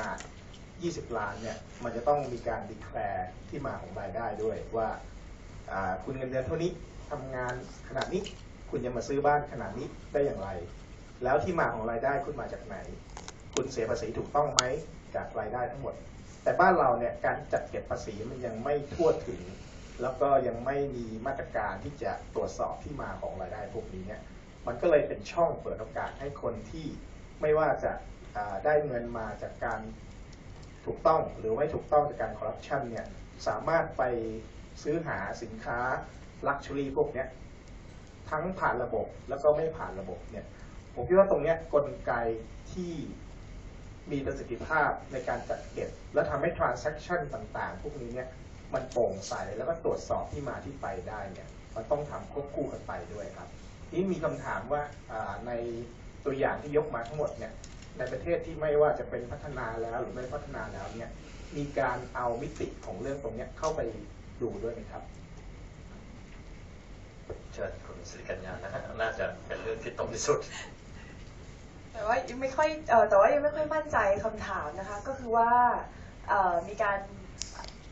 นาด 20 ล้านเนี่ย มันจะต้องมีการดีแคลร์ที่มาของรายได้ด้วยว่าคุณเงินเดือนเท่านี้ทำงานขนาดนี้คุณจะมาซื้อบ้านขนาดนี้ได้อย่างไร แล้วที่มาของรายได้คุณมาจากไหน คุณเสียภาษีถูกต้องไหมจากรายได้ทั้งหมด แต่บ้านเราเนี่ยการจัดเก็บภาษีมันยังไม่ทั่วถึง แล้วก็ยังไม่มีมาตรการที่จะตรวจสอบที่มาของรายได้พวกนี้เนี่ยมันก็เลยเป็นช่องเปิดโอกาสให้คนที่ไม่ว่าจะ ได้เงินมาจากการถูกต้องหรือไม่ถูกต้องจากการคอร์รัปชันเนี่ยสามารถไปซื้อหาสินค้าลักชัวรี่พวกนี้ทั้งผ่านระบบแล้วก็ไม่ผ่านระบบเนี่ยผมคิดว่าตรงนี้กลไกที่มีประสิทธิภาพในการจัดเก็บ และทำให้ transaction ต่างๆ พวกนี้เนี่ยมันโปร่งใสแล้วก็ตรวจสอบที่มาที่ไปได้เนี่ยมันต้องทำควบคู่กันไปด้วยครับ นี่มีคำถามว่าในตัวอย่างที่ยกมาทั้งหมดเนี่ย ในประเทศที่ไม่ว่าจะเป็นพัฒนาแล้วหรือไม่พัฒนาแล้วเนี่ยมีการเอามิติของเรื่องตรงเนี้ยเข้าไปดูด้วยไหมครับเชิญคุณสิริกัญญานะฮะน่าจะเป็นเรื่องที่ตรงที่สุด แต่ว่ายังไม่ค่อยเออแต่ว่ายังไม่ค่อยมั่นใจคำถามนะคะ ก็คือว่าเอ่อมีการ